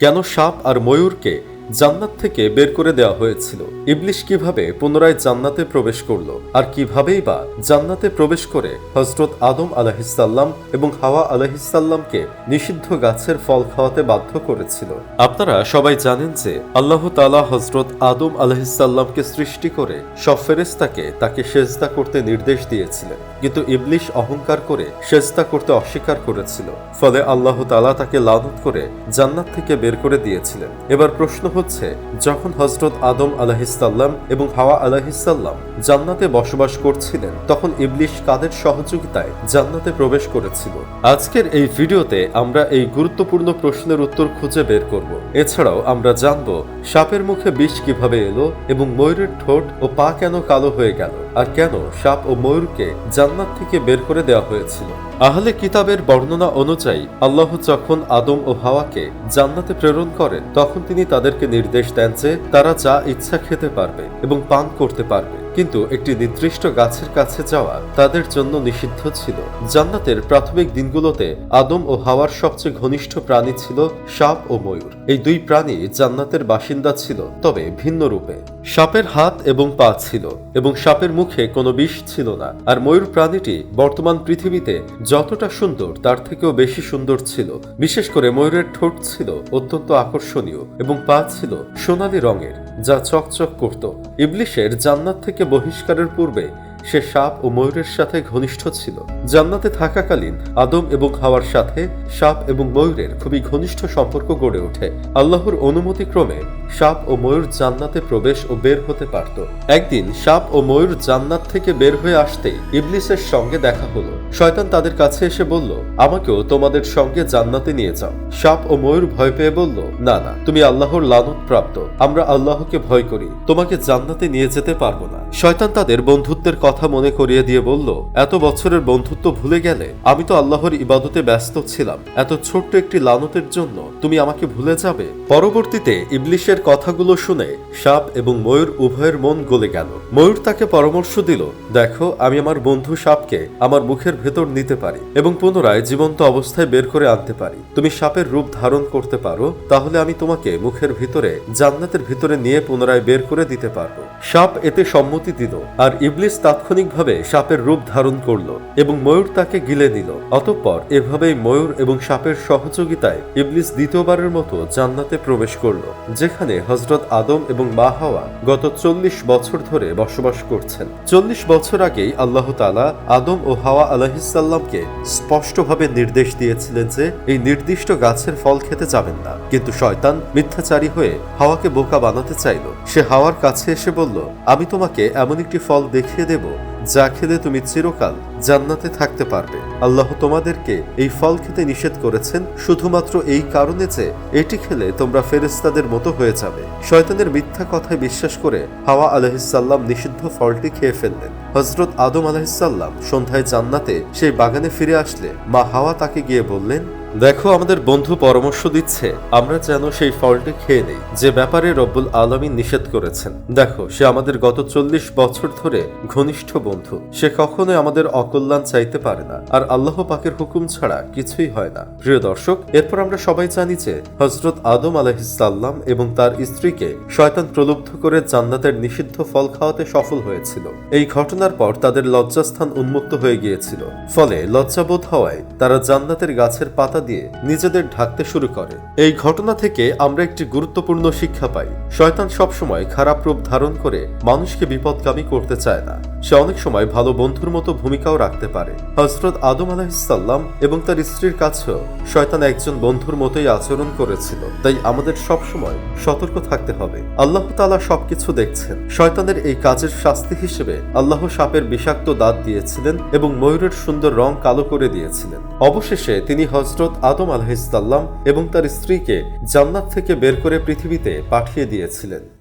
কেন সাপ আর ময়ূরকে জান্নাত থেকে বের করে দেওয়া হয়েছিল। ইবলিশ কীভাবে পুনরায় জান্নাতে প্রবেশ করল আর কিভাবেই বা জান্নাতে প্রবেশ করে হজরত আদম আলাহিসাল্লাম এবং হাওয়া আলাহিসাল্লামকে নিষিদ্ধ গাছের ফল খাওয়াতে বাধ্য করেছিল। আপনারা সবাই জানেন যে আল্লাহ তালা হজরত আদম আলাহিসাল্লামকে সৃষ্টি করে সব ফেরেস্তাকে তাকে সেজদা করতে নির্দেশ দিয়েছিলেন। কিন্তু ইবলিশ অহংকার করে সেজদা করতে অস্বীকার করেছিল। ফলে আল্লাহ তালা তাকে লানত করে জান্নাত থেকে বের করে দিয়েছিলেন। এবার প্রশ্ন হচ্ছে যখন হজরত আদম আলাহিসাল্লাম এবং হাওয়া আলাহিসাল্লাম জান্নাতে বসবাস করছিলেন, তখন ইবলিশ কাদের সহযোগিতায় জান্নাতে প্রবেশ করেছিল। আজকের এই ভিডিওতে আমরা এই গুরুত্বপূর্ণ প্রশ্নের উত্তর খুঁজে বের করব। এছাড়াও আমরা জানব, সাপের মুখে বিষ কীভাবে এলো এবং ময়ূরের ঠোঁট ও পা কেন কালো হয়ে গেল। আর কেন সাপ ও ময়ূরকে জান্নাত থেকে বের করে দেওয়া হয়েছিল? আহলে কিতাবের বর্ণনা অনুযায়ী, আল্লাহ যখন আদম ও হাওয়াকে জান্নাতে প্রেরণ করেন, তখন তিনি তাদেরকে নির্দেশ দেন যে তারা যা ইচ্ছা খেতে পারবে এবং পান করতে পারবে। কিন্তু একটি নির্দিষ্ট গাছের কাছে যাওয়া তাদের জন্য নিষিদ্ধ ছিল। জান্নাতের প্রাথমিক দিনগুলোতে আদম ও হাওয়ার সবচেয়ে ঘনিষ্ঠ প্রাণী ছিল সাপ ও ময়ূর। এই দুই প্রাণী জান্নাতের বাসিন্দা ছিল, তবে ভিন্ন রূপে। সাপের হাত এবং পা ছিল, এবং সাপের মুখে কোনো বিষ ছিল না। আর ময়ূর প্রাণীটি বর্তমান পৃথিবীতে যতটা সুন্দর, তার থেকেও বেশি সুন্দর ছিল। বিশেষ করে ময়ূরের ঠোঁট ছিল অত্যন্ত আকর্ষণীয় এবং পা ছিল সোনালী রঙের। যা চকচক করত। ইবলিশের জান্নাত থেকে বহিষ্কারের পূর্বে সে সাপ ও ময়ূরের সাথে ঘনিষ্ঠ ছিল। জান্নাতে থাকাকালীন আদম এবং হাওয়ার সাথে সাপ এবং ময়ূরের খুবই ঘনিষ্ঠ সম্পর্ক গড়ে ওঠে। আল্লাহর অনুমতি ক্রমে সাপ ও ময়ূর জান্নাতে প্রবেশ ও বের হতে পারত। একদিন সাপ ও ময়ূর জান্নাত থেকে বের হয়ে আসতে ইবলিসের সঙ্গে দেখা হলো। শয়তান তাদের কাছে এসে বলল, আমাকেও তোমাদের সঙ্গে জান্নাতে নিয়ে যাও। সাপ ও ময়ূর ভয় পেয়ে বলল, না না, তুমি আল্লাহর লানত প্রাপ্ত। আমরা আল্লাহকে ভয় করি। তোমাকে জান্নাতে নিয়ে যেতে পারব না। শয়তান তাদের বন্ধুত্বের কথা মনে করিয়ে দিয়ে বলল, এত বছরের বন্ধুত্ব ভুলে গেলে আমি তো আল্লাহর ইবাদতে ব্যস্ত ছিলাম। এত ছোট্ট একটি লানতের জন্য তুমি আমাকে ভুলে যাবে? পরবর্তীতে ইবলিশের কথাগুলো শুনে সাপ এবং ময়ূর উভয়ের মন গলে গেল। ময়ূর তাকে পরামর্শ দিল, দেখো, আমি আমার বন্ধু সাপকে আমার মুখের ভেতর নিতে পারি এবং পুনরায় জীবন্ত অবস্থায় বের করে আনতে পারি। তুমি সাপের রূপ ধারণ করতে পারো, তাহলে আমি তোমাকে মুখের ভিতরে, জান্নাতের ভিতরে নিয়ে পুনরায় বের করে দিতে পারব। সাপ এতে সম্মতি দিল, আর ইবলিস তাৎক্ষণিকভাবে সাপের রূপ ধারণ করল এবং ময়ূর তাকে গিলে নিল। অতঃপর এভাবেই ময়ূর এবং সাপের সহযোগিতায় ইবলিস দ্বিতীয়বারের মতো জান্নাতে প্রবেশ করল, যেখানে হজরত আদম এবং মা হাওয়া গত চল্লিশ বছর ধরে বসবাস করছেন। চল্লিশ বছর আগেই আল্লাহ তালা আদম ও হাওয়া আলাহিসাল্লামকে স্পষ্টভাবে নির্দেশ দিয়েছিলেন যে এই নির্দিষ্ট গাছের ফল খেতে যাবেন না। কিন্তু শয়তান মিথ্যাচারী হয়ে হাওয়াকে বোকা বানাতে চাইল। সে হাওয়ার কাছে এসে বলল, আমি তোমাকে এমন একটি ফল দেখিয়ে দেব যা খেলে তুমি চিরকাল জান্নাতে থাকতে পারবে। আল্লাহ তোমাদেরকে এই ফল খেতে নিষেধ করেছেন শুধুমাত্র এই কারণে যে এটি খেলে তোমরা ফেরেস্তাদের মতো হয়ে যাবে। শয়তানের মিথ্যা কথায় বিশ্বাস করে হাওয়া আলহিসাল্লাম নিষিদ্ধ ফলটি খেয়ে ফেললেন। হজরত আদম আলহিসাল্লাম সন্ধ্যায় জান্নাতে সেই বাগানে ফিরে আসলে মা হাওয়া তাকে গিয়ে বললেন দেখো আমাদের বন্ধু পরামর্শ দিচ্ছে, আমরা যেন সেই ফলটি খেয়ে নেই। যে ব্যাপারে রব্বুল আলমিন নিষেধ করেছেন। দেখো, সে আমাদের গত চল্লিশ বছর ধরে ঘনিষ্ঠ বন্ধু। সে কখনোই আমাদের অকল্যাণ চাইতে পারে না। আর আল্লাহ পাকের হুকুম ছাড়া কিছুই হয় না। প্রিয় দর্শক, এরপর আমরা সবাই জানি যে হজরত আদম আলহিসাল্লাম এবং তার স্ত্রীকে শয়তান প্রলুব্ধ করে জান্নাতের নিষিদ্ধ ফল খাওয়াতে সফল হয়েছিল। এই ঘটনার পর তাদের লজ্জাস্থান উন্মুক্ত হয়ে গিয়েছিল। ফলে লজ্জাবোধ হওয়ায় তারা জান্নাতের গাছের পাতা দিয়ে নিজেদের ঢাকতে শুরু করে। এই ঘটনা থেকে আমরা একটি গুরুত্বপূর্ণ শিক্ষা পাই। শয়তান সবসময় খারাপ রূপ ধারণ করে মানুষকে বিপদগামী করতে চায় না। সে অনেক সময় ভালো বন্ধুর মতো ভূমিকাও রাখতে পারে। হজরত আদম আলাহিসাল্লাম এবং তার স্ত্রীর কাছেও শয়তান একজন বন্ধুর মতোই আচরণ করেছিল। তাই আমাদের সবসময় সতর্ক থাকতে হবে। আল্লাহ তালা সবকিছু দেখছেন। শয়তানের এই কাজের শাস্তি হিসেবে আল্লাহ সাপের বিষাক্ত দাঁত দিয়েছিলেন এবং ময়ূরের সুন্দর রং কালো করে দিয়েছিলেন। অবশেষে তিনি হজরত আদম আলাহিসাল্লাম এবং তার স্ত্রীকে জান্নাত থেকে বের করে পৃথিবীতে পাঠিয়ে দিয়েছিলেন।